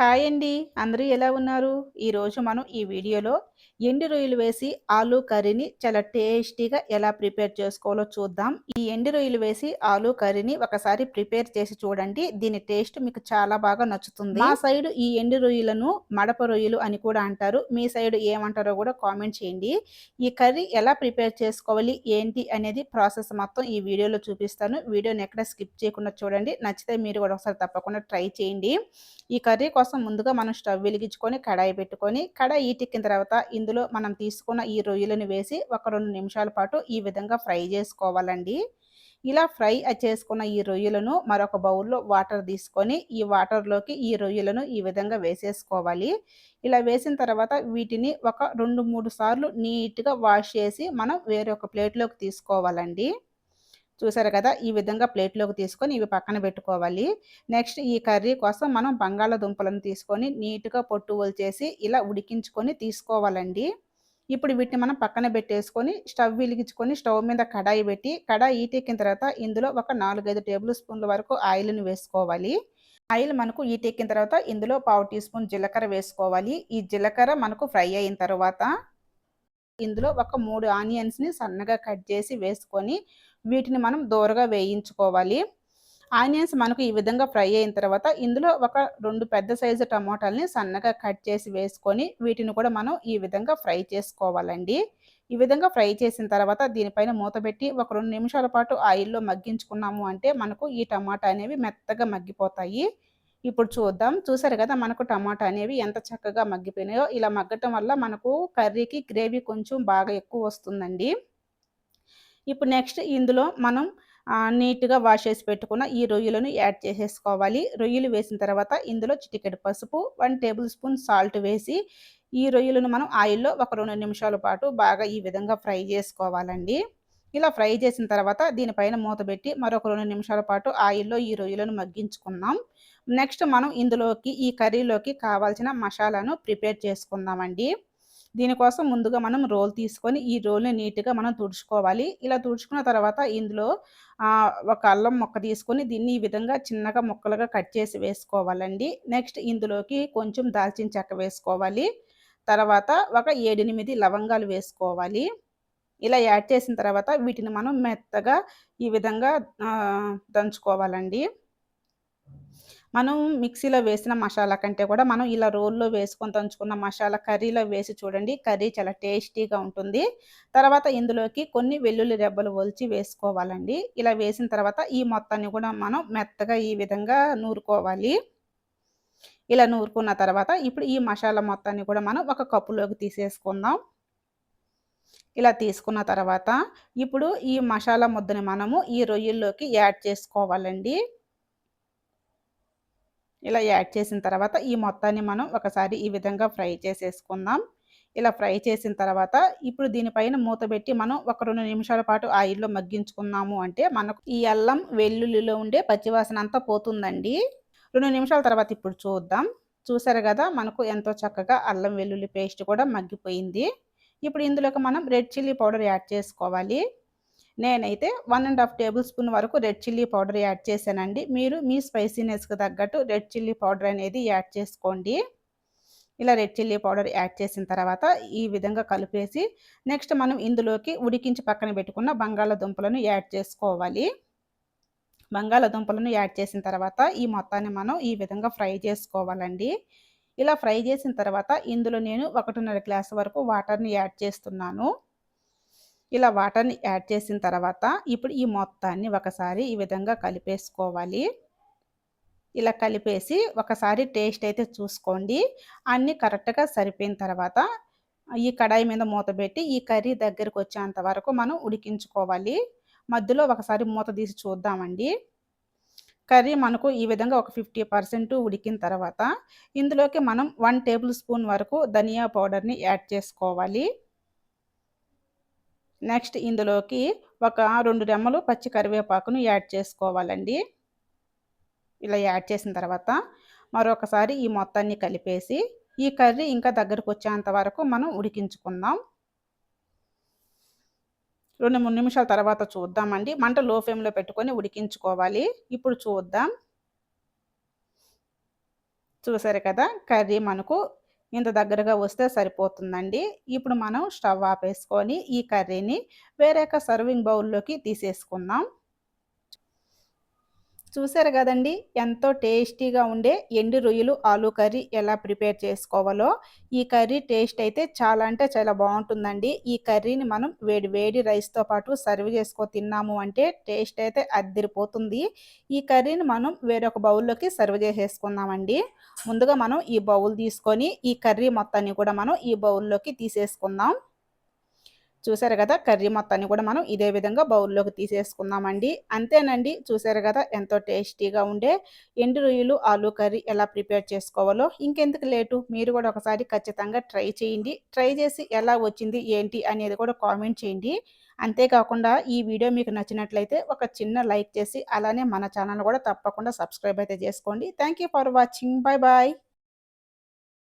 Hi అండి. అందరూ ఎలా ఉన్నారు? ఈరోజు మనం ఈ వీడియోలో ఎండు రొయ్యలు వేసి ఆలూ కర్రీని చాలా టేస్టీగా ఎలా ప్రిపేర్ చేసుకోవాలో చూద్దాం. ఈ ఎండు రొయ్యలు వేసి ఆలూ కర్రీని ఒకసారి ప్రిపేర్ చేసి చూడండి. దీని టేస్ట్ మీకు చాలా బాగా నచ్చుతుంది. మా సైడ్ ఈ ఎండు రొయ్యలను మడప రొయ్యలు అని కూడా అంటారు. మీ సైడ్ ఏమంటారో కూడా కామెంట్ చేయండి. ఈ కర్రీ ఎలా ప్రిపేర్ చేసుకోవాలి? ఏంటి అనేది ప్రాసెస్ మొత్తం ఈ వీడియోలో చూపిస్తాను. వీడియోని ఎక్కడ స్కిప్ చేయకుండా చూడండి. నచ్చితే మీరు కూడా ఒకసారి తప్పకుండా ట్రై చేయండి. ఈ కర్రీ కోసం కోసం ముందుగా మనం స్టవ్ వెలిగించుకొని కడాయి పెట్టుకొని కడాయి ఈటెక్కిన తర్వాత ఇందులో మనం తీసుకున్న ఈ రొయ్యలను వేసి ఒక రెండు నిమిషాల పాటు ఈ విధంగా ఫ్రై చేసుకోవాలండి. ఇలా ఫ్రై చేసుకున్న ఈ రొయ్యలను మరొక బౌల్లో వాటర్ తీసుకొని ఈ వాటర్లోకి ఈ రొయ్యలను ఈ విధంగా వేసేసుకోవాలి. ఇలా వేసిన తర్వాత వీటిని ఒక రెండు మూడు సార్లు నీట్గా వాష్ చేసి మనం వేరే ఒక ప్లేట్లోకి తీసుకోవాలండి. చూసారు కదా? ఈ విధంగా ప్లేట్లోకి తీసుకొని ఇవి పక్కన పెట్టుకోవాలి. నెక్స్ట్ ఈ కర్రీ కోసం మనం బంగాళదుంపలను తీసుకొని నీట్గా పొట్టు వలిచేసి ఇలా ఉడికించుకొని తీసుకోవాలండి. ఇప్పుడు వీటిని మనం పక్కన పెట్టేసుకొని స్టవ్ వెలిగించుకొని స్టవ్ మీద కడాయి పెట్టి కడాయి ఈటెక్కిన తర్వాత ఇందులో ఒక నాలుగైదు టేబుల్ స్పూన్ల వరకు ఆయిల్ని వేసుకోవాలి. ఆయిల్ మనకు ఈటెక్కిన తర్వాత ఇందులో పావు టీ స్పూన్ జీలకర్ర వేసుకోవాలి. ఈ జీలకర్ర మనకు ఫ్రై అయిన తర్వాత ఇందులో ఒక మూడు ఆనియన్స్ని సన్నగా కట్ చేసి వేసుకొని వీటిని మనం దూరగా వేయించుకోవాలి. ఆనియన్స్ మనకు ఈ విధంగా ఫ్రై అయిన తర్వాత ఇందులో ఒక రెండు పెద్ద సైజు టమాటాలని సన్నగా కట్ చేసి వేసుకొని వీటిని కూడా మనం ఈ విధంగా ఫ్రై చేసుకోవాలండి. ఈ విధంగా ఫ్రై చేసిన తర్వాత దీనిపైన మూత పెట్టి ఒక రెండు నిమిషాల పాటు ఆయిల్లో మగ్గించుకున్నాము అంటే మనకు ఈ టమాటా అనేవి మెత్తగా మగ్గిపోతాయి. ఇప్పుడు చూద్దాం. చూసారు కదా మనకు టమాటా అనేవి ఎంత చక్కగా మగ్గిపోయినాయో. ఇలా మగ్గటం వల్ల మనకు కర్రీకి గ్రేవీ కొంచెం బాగా ఎక్కువ వస్తుందండి. ఇప్పుడు నెక్స్ట్ ఇందులో మనం నీట్గా వాష్ చేసి పెట్టుకున్న ఈ రొయ్యలను యాడ్ చేసేసుకోవాలి. రొయ్యలు వేసిన తర్వాత ఇందులో చిటికెడు పసుపు వన్ టేబుల్ స్పూన్ సాల్ట్ వేసి ఈ రొయ్యలను మనం ఆయిల్లో ఒక రెండు నిమిషాల పాటు బాగా ఈ విధంగా ఫ్రై చేసుకోవాలండి. ఇలా ఫ్రై చేసిన తర్వాత దీనిపైన మూత పెట్టి మరొక రెండు నిమిషాల పాటు ఆయిల్లో ఈ రొయ్యలను మగ్గించుకున్నాం నెక్స్ట్ మనం ఇందులోకి ఈ కర్రీలోకి కావాల్సిన మసాలాను ప్రిపేర్ చేసుకుందామండి. దీనికోసం ముందుగా మనం రోల్ తీసుకొని ఈ రోల్ని నీట్గా మనం తుడుచుకోవాలి. ఇలా తుడుచుకున్న తర్వాత ఇందులో ఒక అల్లం మొక్క తీసుకొని దీన్ని ఈ విధంగా చిన్నగా ముక్కలుగా కట్ చేసి వేసుకోవాలండి. నెక్స్ట్ ఇందులోకి కొంచెం దాల్చిన చెక్క వేసుకోవాలి. తర్వాత ఒక ఏడెనిమిది లవంగాలు వేసుకోవాలి. ఇలా యాడ్ చేసిన తర్వాత వీటిని మనం మెత్తగా ఈ విధంగా దంచుకోవాలండి. మనం మిక్సీలో వేసిన మసాలా కంటే కూడా మనం ఇలా రోల్లో వేసుకొని తంచుకున్న మసాలా కర్రీలో వేసి చూడండి. కర్రీ చాలా టేస్టీగా ఉంటుంది. తర్వాత ఇందులోకి కొన్ని వెల్లుల్లి రెబ్బలు ఒలిచి వేసుకోవాలండి. ఇలా వేసిన తర్వాత ఈ మొత్తాన్ని కూడా మనం మెత్తగా ఈ విధంగా నూరుకోవాలి. ఇలా నూరుకున్న తర్వాత ఇప్పుడు ఈ మసాలా మొత్తాన్ని కూడా మనం ఒక కప్పులోకి తీసేసుకుందాం. ఇలా తీసుకున్న తర్వాత ఇప్పుడు ఈ మసాలా ముద్దని మనము ఈ రొయ్యల్లోకి యాడ్ చేసుకోవాలండి. ఇలా యాడ్ చేసిన తర్వాత ఈ మొత్తాన్ని మనం ఒకసారి ఈ విధంగా ఫ్రై చేసేసుకుందాం. ఇలా ఫ్రై చేసిన తర్వాత ఇప్పుడు దీనిపైన మూత పెట్టి మనం ఒక రెండు నిమిషాల పాటు ఆయిల్లో మగ్గించుకున్నాము అంటే మనకు ఈ అల్లం వెల్లుల్లిలో ఉండే పచ్చివాసన అంతా పోతుందండి. రెండు నిమిషాల తర్వాత ఇప్పుడు చూద్దాం. చూసారు కదా మనకు ఎంతో చక్కగా అల్లం వెల్లుల్లి పేస్ట్ కూడా మగ్గిపోయింది. ఇప్పుడు ఇందులోకి మనం రెడ్ చిల్లీ పౌడర్ యాడ్ చేసుకోవాలి. నేనైతే one and half tablespoon వరకు రెడ్ చిల్లీ పౌడర్ యాడ్ చేశానండి. మీరు మీ స్పైసీనెస్కి తగ్గట్టు రెడ్ చిల్లీ పౌడర్ అనేది యాడ్ చేసుకోండి. ఇలా రెడ్ చిల్లీ పౌడర్ యాడ్ చేసిన తర్వాత ఈ విధంగా కలిపేసి నెక్స్ట్ మనం ఇందులోకి ఉడికించి పక్కన పెట్టుకున్న బంగాళాదుంపలను యాడ్ చేసుకోవాలి. బంగాళాదుంపలను యాడ్ చేసిన తర్వాత ఈ మొత్తాన్ని మనం ఈ విధంగా ఫ్రై చేసుకోవాలండి. ఇలా ఫ్రై చేసిన తర్వాత ఇందులో నేను ఒకటిన్నర గ్లాస్ వరకు వాటర్ని యాడ్ చేస్తున్నాను. ఇలా వాటర్ని యాడ్ చేసిన తర్వాత ఇప్పుడు ఈ మొత్తాన్ని ఒకసారి ఈ విధంగా కలిపేసుకోవాలి. ఇలా కలిపేసి ఒకసారి టేస్ట్ అయితే చూసుకోండి. అన్నీ కరెక్ట్గా సరిపోయిన తర్వాత ఈ కడాయి మీద మూత పెట్టి ఈ కర్రీ దగ్గరకు వచ్చేంత వరకు మనం ఉడికించుకోవాలి. మధ్యలో ఒకసారి మూత తీసి చూద్దామండి. కర్రీ మనకు ఈ విధంగా ఒక ఫిఫ్టీ పర్సెంట్ ఉడికిన తర్వాత ఇందులోకి మనం వన్ టేబుల్ స్పూన్ వరకు ధనియా పౌడర్ని యాడ్ చేసుకోవాలి. నెక్స్ట్ ఇందులోకి ఒక రెండు రెమ్మలు పచ్చి కరివేపాకును యాడ్ చేసుకోవాలండి. ఇలా యాడ్ చేసిన తర్వాత మరొకసారి ఈ మొత్తాన్ని కలిపేసి ఈ కర్రీ ఇంకా దగ్గరకు వచ్చేంత వరకు మనం ఉడికించుకుందాం. రెండు మూడు నిమిషాల తర్వాత చూద్దామండి. మంట లో ఫ్లేమ్లో పెట్టుకొని ఉడికించుకోవాలి. ఇప్పుడు చూద్దాం. చూసారు కదా? కర్రీ మనకు ఇంత దగ్గరగా వస్తే సరిపోతుందండి. ఇప్పుడు మనం స్టవ్ ఆపేసుకొని ఈ కర్రీని వేరే సర్వింగ్ బౌల్లోకి తీసేసుకుందాం. చూసారు కదండి? ఎంతో టేస్టీగా ఉండే ఎండు రొయ్యలు ఆలు కర్రీ ఎలా ప్రిపేర్ చేసుకోవాలో. ఈ కర్రీ టేస్ట్ అయితే చాలా అంటే చాలా బాగుంటుందండి. ఈ కర్రీని మనం వేడి వేడి రైస్తో పాటు సర్వ్ చేసుకో తిన్నాము అంటే టేస్ట్ అయితే అద్దరిపోతుంది. ఈ కర్రీని మనం వేరొక బౌల్లోకి సర్వ్ చేసేసుకుందామండి. ముందుగా మనం ఈ బౌల్ తీసుకొని ఈ కర్రీ మొత్తాన్ని కూడా మనం ఈ బౌల్లోకి తీసేసుకుందాం. చూసారు కదా కర్రీ మొత్తాన్ని కూడా మనం ఇదే విధంగా బౌల్లోకి తీసేసుకుందామండి. అంతేనండి చూసారు కదా ఎంతో టేస్టీగా ఉండే ఎండు రొయ్యలు ఆలు కర్రీ ఎలా ప్రిపేర్ చేసుకోవాలో. ఇంకెందుకు లేటు మీరు కూడా ఒకసారి ఖచ్చితంగా ట్రై చేయండి. ట్రై చేసి ఎలా వచ్చింది ఏంటి అనేది కూడా కామెంట్ చేయండి. అంతేకాకుండా ఈ వీడియో మీకు నచ్చినట్లయితే ఒక చిన్న లైక్ చేసి అలానే మన ఛానల్ కూడా తప్పకుండా సబ్స్క్రైబ్ అయితే చేసుకోండి. Thank for watching. Bye bye.